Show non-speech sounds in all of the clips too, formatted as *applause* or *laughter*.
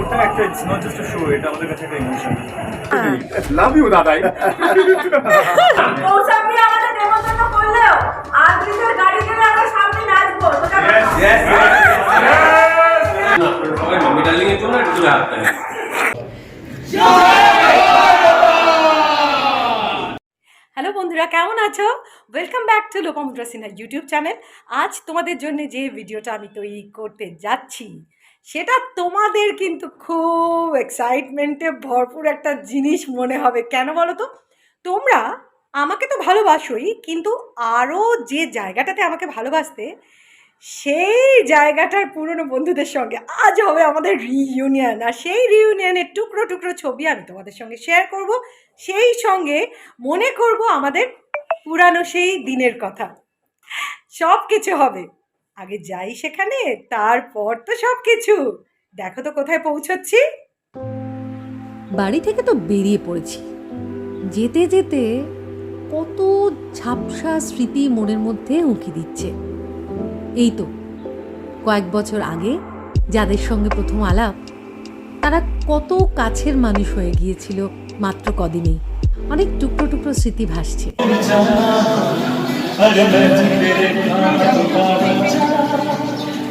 ওটা একটা it's not just show এটা আমাদের কাছে একটা ইমোশন লাভ ইউ দাদাই। কৌশাম্বী আমাদের নেমন্তন্ন করলেও গাড়ি করে আমরা সামনে নাচবো। তোটা সবাই মাম্মি ডার্লিং এর জন্য একটু হাত তালি। হ্যালো বন্ধুরা কেমন আছো? Welcome back to Lopamudra Sinha YouTube channel আজ তোমাদের জন্য যে ভিডিওটা আমি তৈরি করতে যাচ্ছি সেটা তোমাদের কিন্তু খুব এক্সাইটমেন্টে ভরপুর একটা জিনিস মনে হবে। কেন বলো তো তোমরা আমাকে তো ভালোবাসোই, কিন্তু আরও যে জায়গাটাতে আমাকে ভালোবাসতে, সেই জায়গাটার পুরনো বন্ধুদের সঙ্গে। আজ হবে আমাদের রিইউনিয়ন আর সেই রিইউনিয়নের টুকরো টুকরো ছবি আমি তোমাদের সঙ্গে শেয়ার করব। সেই সঙ্গে মনে করব আমাদের পুরানো সেই দিনের কথা। সব কিছু হবে। আগে যাই সেখানে তারপর তো সব কিছু দেখো তো কোথায় পৌঁছচ্ছি। বাড়ি থেকে তো বেরিয়ে পড়েছি। যেতে যেতে কত ঝাপসা স্মৃতি মনের মধ্যে উঁকি দিচ্ছে। এই তো কয়েক বছর আগে যাদের সঙ্গে প্রথম আলাপ তারা কত কাছের মানুষ হয়ে গিয়েছিল মাত্র কদিনেই। অনেক টুকরো টুকরো স্মৃতি ভাসছে।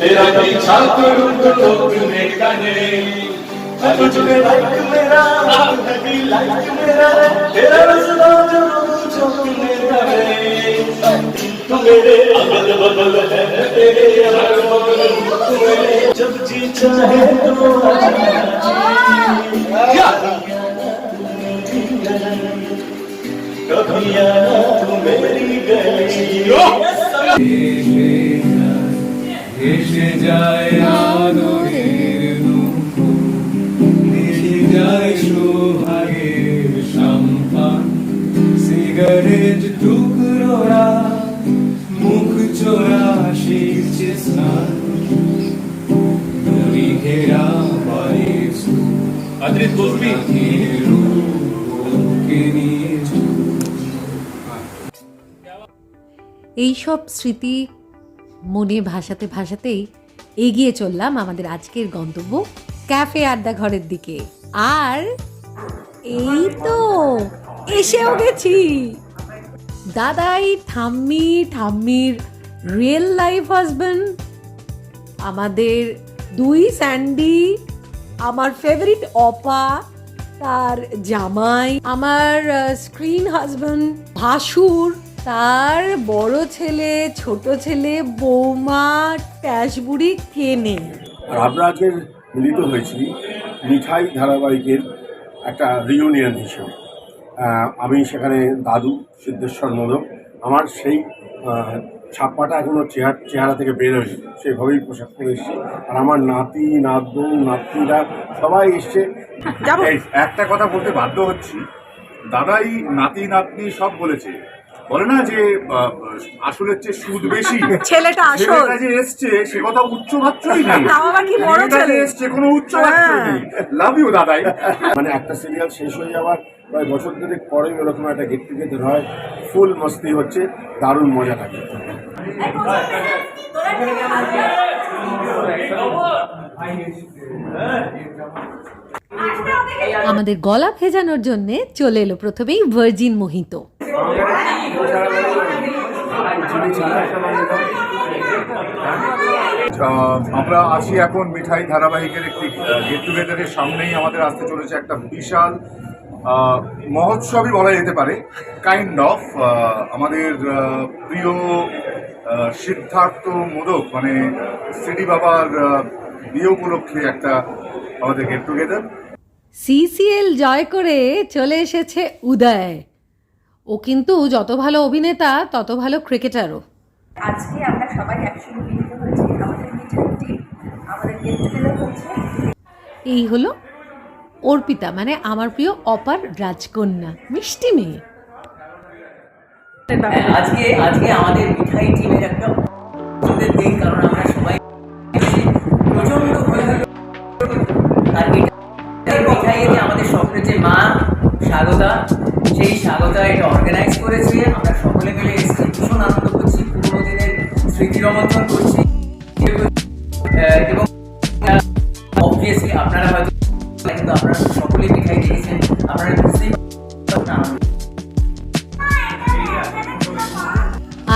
तेरा पीछा करूं तो तुमने कने अब तुझे लाइक मेरा मैं भी लाइक मेरा तेरा रसना जो जो तुमने करे तू मेरे अगल बगल है तेरे अगल बगल तू मेरे जब जी चाहे तो क्या कभी आना तू मेरी गली এসে যায় আদরের নৌকো মিশে যায় সোহাগের সম্পান সিগারেট টুকরোরা মুখ চোরা শিখছে স্নান ঘেরা বাড়ির আদ্রিত বসবি কে এইসব স্মৃতি মনে ভাসাতে ভাসাতেই এগিয়ে চললাম আমাদের আজকের গন্তব্য ক্যাফে আড্ডা ঘরের দিকে। আর এই তো, এসেও গেছি। দাদাই, ঠাম্মি, ঠাম্মির রিয়েল লাইফ হাজব্যান্ড আমাদের দুই স্যান্ডি, আমার ফেভারিট অপা, তার জামাই, আমার স্ক্রিন হাজব্যান্ড ভাসুর তার বড় ছেলে ছোট ছেলে বৌমা ট্যাশবুড়ি কে নেই? আর আমরা আজকে মিলিত হয়েছি মিঠাই ধারাবাহিকের একটা রিউনিয়ন হিসেবে। আমি সেখানে দাদু সিদ্ধেশ্বর মোদক আমার সেই ছাপ্পাটা এখনও চেহারা চেহারা থেকে বেরোয়নি সেভাবেই পোশাক পরে এসেছি। আর আমার নাতি নাতবু নাতনিরা সবাই এসছে। একটা কথা বলতে বাধ্য হচ্ছি দাদাই নাতি নাতনি সব বলেছে বলে না যে আহ, আসলের চেয়ে সুদ বেশি? *laughs* ছেলেটা আসল। যে এসছে সে কথা উচ্চ ভাবছই নেই। *laughs* তাও আবার কি বড় ছেলে? এসছে কোনো উচ্চ ভাবছই নেই। লাভ ইউ দাদাই। *laughs* মানে একটা সিরিয়াল শেষ হয়ে যাওয়ার প্রায় বছর দেড়েক পরেই ওরকম একটা গেট টুগেদার হয়। ফুল মস্তি হচ্ছে দারুণ মজা লাগে আমাদের গলা ভেজানোর জন্য চলে এলো প্রথমেই ভার্জিন মোহিত আমরা আছি এখন মিঠাই ধারাবাহিকের একটি গেট টুগেদারের সামনেই আমাদের আসতে চলেছে একটা বিশাল মহোৎসবই বলা যেতে পারে কাইন্ড অফ আমাদের প্রিয় সিদ্ধার্থ মোদক মানে সিডি বাবার বিয়ে উপলক্ষে একটা আমাদের গেট টুগেদার সিসিএল জয় করে চলে এসেছে উদয়। ও কিন্তু যত ভালো অভিনেতা তত ভালো ক্রিকেটারও আজকে আমরা সবাই একসঙ্গে মিলিত হয়েছি আমাদের মিঠাই টিম আমাদের গেট টুগেদার হচ্ছে। এই হলো অর্পিতা মানে আমার প্রিয় অপার রাজকন্যা মিষ্টি মেয়ে। হ্যাঁ, আজকে আজকে আমাদের মিঠাই টিমের একটা দিন কারণ আমরা সবাই এটা মিঠাই আমাদের স্বপ্নের যে মা স্বাগতা। সেই স্বাগতা এটা অর্গানাইজ করেছে। আমরা সকলে মিলে এসেছি। ভীষণ আনন্দ করছি। পুরোনো দিনের স্মৃতি রোমন্থন করছি। এবং অবভিয়াসলি আপনারা হয়তো কিন্তু আপনারা সকলেই মিঠাই দেখেছেন। আপনারা বুঝতেই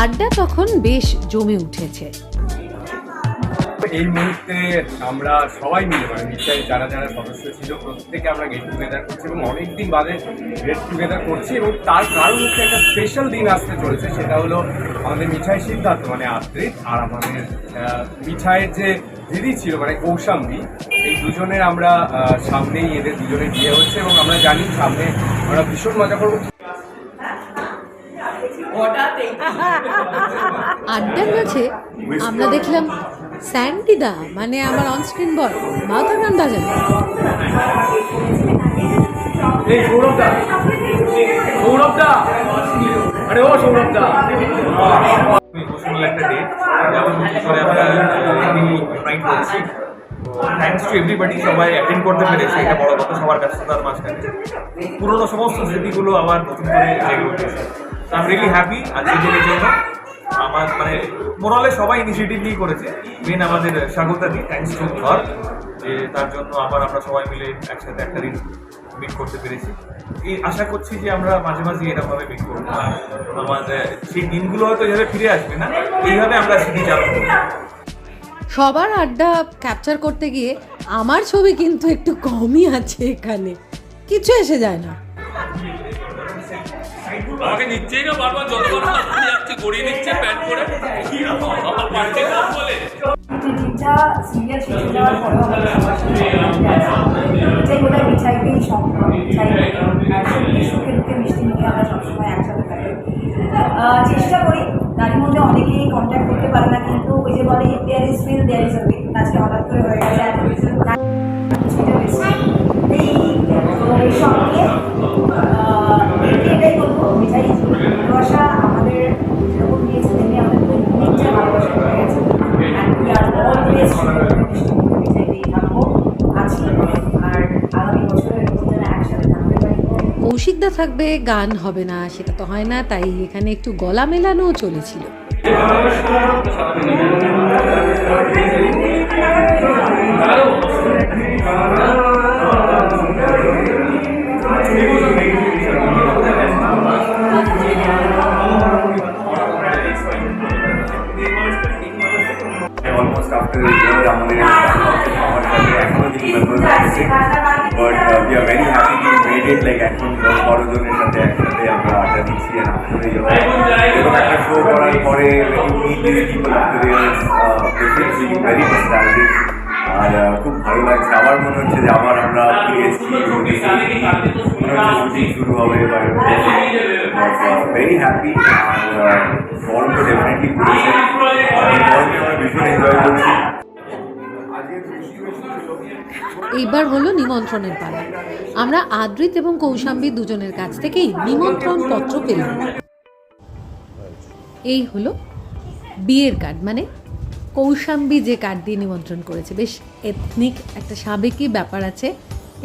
আড্ডা তখন বেশ জমে উঠেছে। এই মুহূর্তে আমরা সবাই মিলে মানে নিশ্চয়ই যারা যারা সদস্য ছিল প্রত্যেকে আমরা গেট টুগেদার করছি এবং অনেকদিন বাদে গেট টুগেদার করছি এবং তার কারণ হচ্ছে একটা স্পেশাল দিন আসতে চলেছে সেটা হলো আমাদের মিঠাই সিদ্ধার্থ মানে আদ্রিত আর আমাদের মিঠাইয়ের যে দিদি ছিল মানে কৌশাম্বী এই দুজনের আমরা সামনেই এদের দুজনের বিয়ে হচ্ছে এবং আমরা জানি সামনে আমরা ভীষণ মজা করব। আড্ডার মাঝে আমরা দেখলাম স্যান্ডিদা মানে আমার অনস্ক্রিন বয় মাথা গান আমরা এভরিবাডি সবাই অ্যাটেন্ড করতে বড় সবার মাঝখানে। পুরোনো সমস্ত স্মৃতিগুলো আবার নতুন করে জেগে উঠেছে। আই রিয়েলি হ্যাপি দিনের জন্য। আমার মানে মোরালে সবাই ইনিশিয়েটিভ নিয়ে করেছে। মেন আমাদের স্বাগতাদি থ্যাংকস টু ঘর যে তার জন্য আবার আমরা সবাই মিলে একসাথে একটা দিন মিট করতে পেরেছি। এই আশা করছি যে আমরা মাঝে মাঝে এরকমভাবে মিট করব। আমাদের সেই দিনগুলো হয়তো এভাবে ফিরে আসবে না। এইভাবে আমরা স্মৃতি চালু করব। সবার আড্ডা ক্যাপচার করতে গিয়ে আমার ছবি কিন্তু একটু কমই আছে এখানে। কিছু এসে যায় না। আমাকে নিচ্ছেই না বারবার, যতবার যাচ্ছে, গড়িয়ে নিচ্ছে প্যান্ট করে আমার বলে সুখে মিষ্টি আমরা সবসময় থাকি চেষ্টা করি তারই মধ্যে অনেকেই কন্ট্যাক্ট করতে পারে না, কিন্তু ওই যে বলে থাকবে গান হবে না সেটা তো হয় না তাই এখানে একটু গলা মেলানোও চলেছিল আমাদের এখনও but we are very happy to like এখন বড় জনের সাথে একসাথে আমরা আড্ডা দিচ্ছি এরকম একটা শো করার পরে ভেরি নস্টালজিক আর খুব ভালো লাগছে। আবার মনে হচ্ছে যে আবার আমরা ফিরে এসেছি। শুটিং শুরু হবে ভেরি হ্যাপি আর আহ, গরম তো ডেফিনেটলি পড়েছে আর গরমে আমরা ভীষণ এনজয় করছি। এইবার হলো নিমন্ত্রণের পালা। আমরা আদ্রিত এবং কৌশাম্বী দুজনের কাছ থেকেই নিমন্ত্রণ পত্র পেলাম। এই হলো বিয়ের কার্ড মানে কৌশাম্বী যে কার্ড দিয়ে নিমন্ত্রণ করেছে। বেশ এথনিক একটা সাবেকি ব্যাপার আছে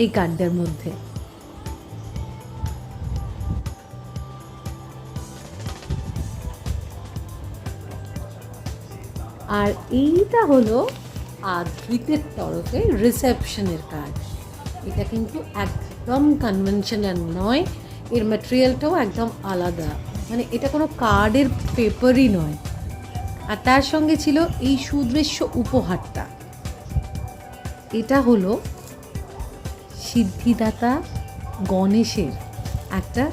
এই কার্ডের মধ্যে। আর এইটা হলো আদ্রিতের তরফে রিসেপশনের কার্ড এটা কিন্তু একদম কনভেনশনাল নয়, এর ম্যাটেরিয়ালটাও একদম আলাদা। মানে এটা কোনো কার্ডের পেপারই নয়। আর তার সঙ্গে ছিল এই সুদৃশ্য উপহারটা। এটা হলো সিদ্ধিদাতা গণেশের একটা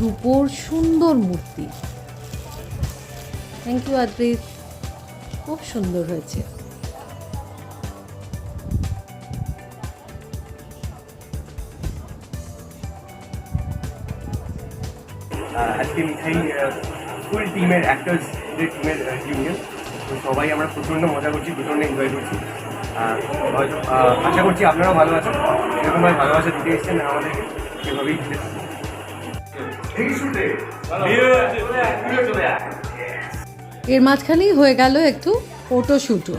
রূপোর সুন্দর মূর্তি। Thank you Adrit. খুব সুন্দর হয়েছে। আজকে মিঠাই ফুল টিমের অ্যাক্টার্স যে টিমের ইউনিয়ন তো সবাই আমরা প্রচণ্ড মজা করছি প্রচণ্ড এনজয় করছি। হয়তো আশা করছি আপনারাও ভালো আছেন। এরকমভাবে ভালোবাসা দিতে এসছেন আমাদেরকে এভাবেই দিতে এর মাঝখানেই হয়ে গেল একটু ফটো আমাদের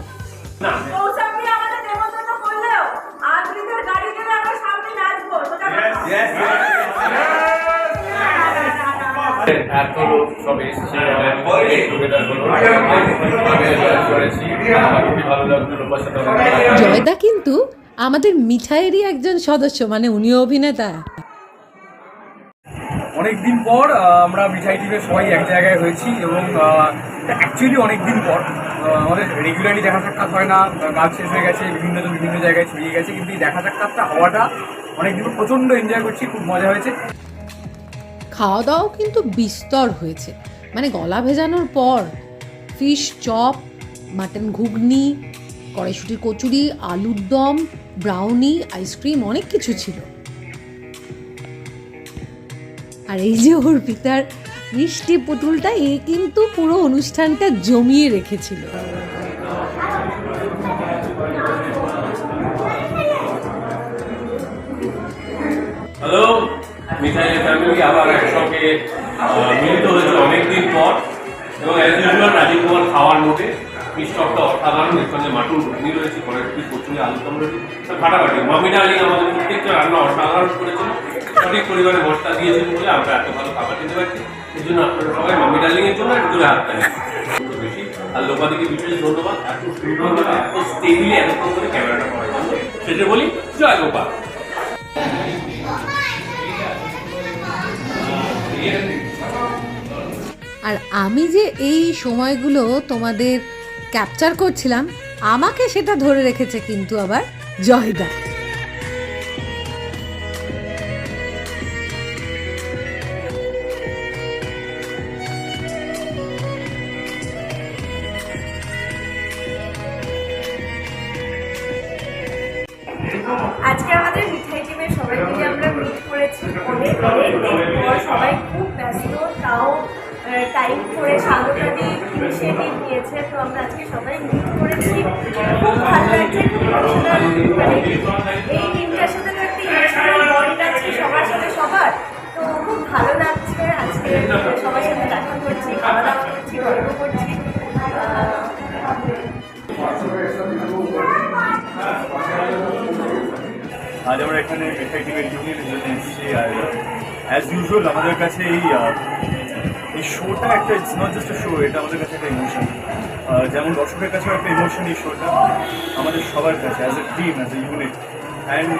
এত লোক সব এসছে জয়দা কিন্তু আমাদের মিঠাইয়েরই একজন সদস্য মানে উনিও অভিনেতা। অনেকদিন পর আহ, আমরা মিঠাই টিমের সবাই এক জায়গায় হয়েছি এবং অ্যাকচুয়ালি অনেকদিন পর আমাদের রেগুলারলি দেখা সাক্ষাৎ হয় না কাজ শেষ হয়ে গেছে বিভিন্ন জন বিভিন্ন জায়গায় ছড়িয়ে গেছে কিন্তু এই দেখা সাক্ষাৎটা হওয়াটা অনেক দিন প্রচণ্ড এনজয় করছি খুব মজা হয়েছে। খাওয়া দাওয়াও কিন্তু বিস্তর হয়েছে। মানে গলা ভেজানোর পর ফিশ চপ মাটন ঘুগনি, কড়াইশুটির কচুরি, আলুর দম ব্রাউনি আইসক্রিম অনেক কিছু ছিল। আর এই যে অর্পিতার মিষ্টি পুতুলটা, এ কিন্তু পুরো অনুষ্ঠানটা জমিয়ে রেখেছিল। মিঠাইয়ের ফ্যামিলি আবার একসঙ্গে মিলিত হয়েছে অনেকদিন পর। এবং অ্যাজ ইউজুয়াল রাজীব কুমার খাওয়ার মধ্যে মিষ্টকটা অসাধারণ, এর মাটুর ঘুগনি রয়েছে পিস কচুরি আলুদম রয়েছে ফাটাফাটি। মামি ডার্লিং আমাদের প্রত্যেকটা রান্না অসাধারণ করেছিল। সঠিক পরিমাণে মশলা দিয়েছেন বলে আমরা এত ভালো খাবার খেতে পারছি এই জন্য আপনারা সবাই মামি ডার্লিং এর জন্য একটু হাত তালি। বেশি। আর লোকাদিকে বিশেষ ধন্যবাদ। এত সুন্দর, এত স্টেবিলি এতক্ষণ করে ক্যামেরাটা জন্য। সেটা বলি জয় গোপাল। আর আমি যে এই সময়গুলো তোমাদের ক্যাপচার করছিলাম, আমাকে সেটা ধরে রেখেছে কিন্তু আবার জয়দা। আজকে আমাদের সবাই খুব ব্যস্ত, তাও টাইম করে সাগরদাদি ইনিশিয়েটিভ নিয়েছে, তো আমরা আজকে সবাই মিট করেছি। খুব ভালো লাগছে, খুব মানে এই টিমটার সাথে তো একটা ইমোশনাল আছে সবার সাথে সবার। তো খুব ভালো লাগছে আজকে সবার সাথে দেখা করছি খাওয়া করছি, গল্প করছি। আজ আমরা এখানে মিঠাই টিমের জন্য এসেছি আর অ্যাজ ইউজুয়াল আমাদের কাছে এই এই শোটা একটা ইটস নট জাস্ট শো এটা আমাদের কাছে একটা ইমোশন যেমন দর্শকের কাছেও একটা ইমোশন এই শোটা আমাদের সবার কাছে as a team as a unit and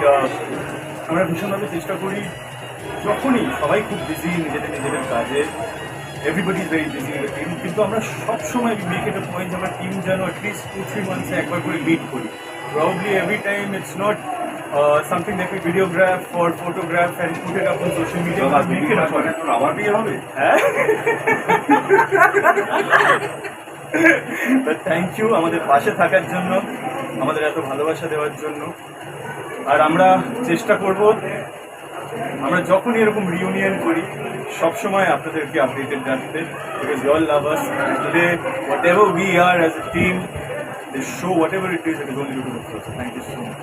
আমরা ভীষণভাবে চেষ্টা করি যখনই, সবাই খুব বিজি নিজেদের নিজেদের কাজে। Everybody is very busy team কিন্তু আমরা সবসময় মেক আ পয়েন্ট আমরা টিম যেন অ্যাটলিস্ট টু থ্রি মান্থসে একবার করে মিট করি। Probably every time it's not something that we videograph or photograph and put it up on social media make it a point আমার বিয়ে হবে? হ্যাঁ? থ্যাংক ইউ আমাদের পাশে থাকার জন্য আমাদের এত ভালোবাসা দেওয়ার জন্য। আর আমরা চেষ্টা করব আমরা যখনই এরকম রিউনিয়ন করি সবসময় আপনাদেরকে আপডেটেড রাখতে because you all love us today whatever we are as a team show whatever it is it is only due to the Thank you so much.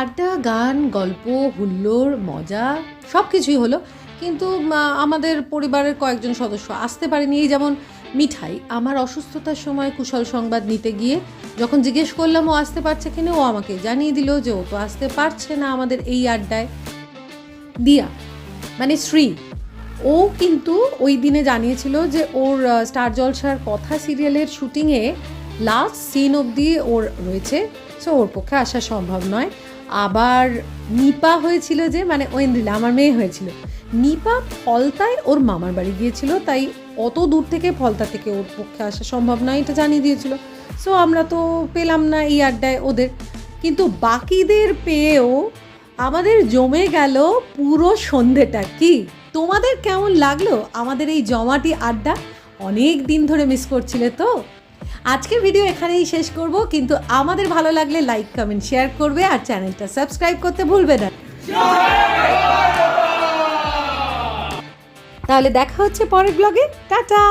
আড্ডা, গান, গল্প, হুল্লোড়, মজা সব কিছুই হলো। কিন্তু আমাদের পরিবারের কয়েকজন সদস্য আসতে পারেনি। এই যেমন মিঠাই, আমার অসুস্থতার সময় কুশল সংবাদ নিতে গিয়ে যখন জিজ্ঞেস করলাম, ও আসতে পারছে কিনা ও আমাকে জানিয়ে দিল যে, ও তো আসতে পারছে না আমাদের এই আড্ডায়। দিয়া মানে শ্রী, ও কিন্তু ওই দিনে জানিয়েছিল যে, ওর স্টার জলসার কথা সিরিয়ালের শুটিংয়ে লাস্ট সিন অবধি ওর রয়েছে। সো, ওর পক্ষে আসা সম্ভব নয়। আবার নিপা হয়েছিল যে মানে ঐন্দ্রিলা, আমার মেয়ে হয়েছিল। নিপা ফলতায় ওর মামার বাড়ি গিয়েছিল, তাই অত দূর থেকে ফলতা থেকে ওর পক্ষে আসা সম্ভব নয়, এটা জানিয়ে দিয়েছিল। সো আমরা তো পেলাম না এই আড্ডায় ওদের। কিন্তু বাকিদের পেয়েও আমাদের জমে গেল পুরো সন্ধেটা। কি? তোমাদের কেমন লাগল আমাদের এই জমাটি আড্ডা? অনেক দিন ধরে মিস করছিলে তো? আজকের ভিডিও এখানেই শেষ করব, কিন্তু আমাদের ভালো লাগলে লাইক কমেন্ট শেয়ার করবে আর চ্যানেলটা সাবস্ক্রাইব করতে ভুলবে না। তাহলে দেখা হচ্ছে পরের ব্লগে টাটা!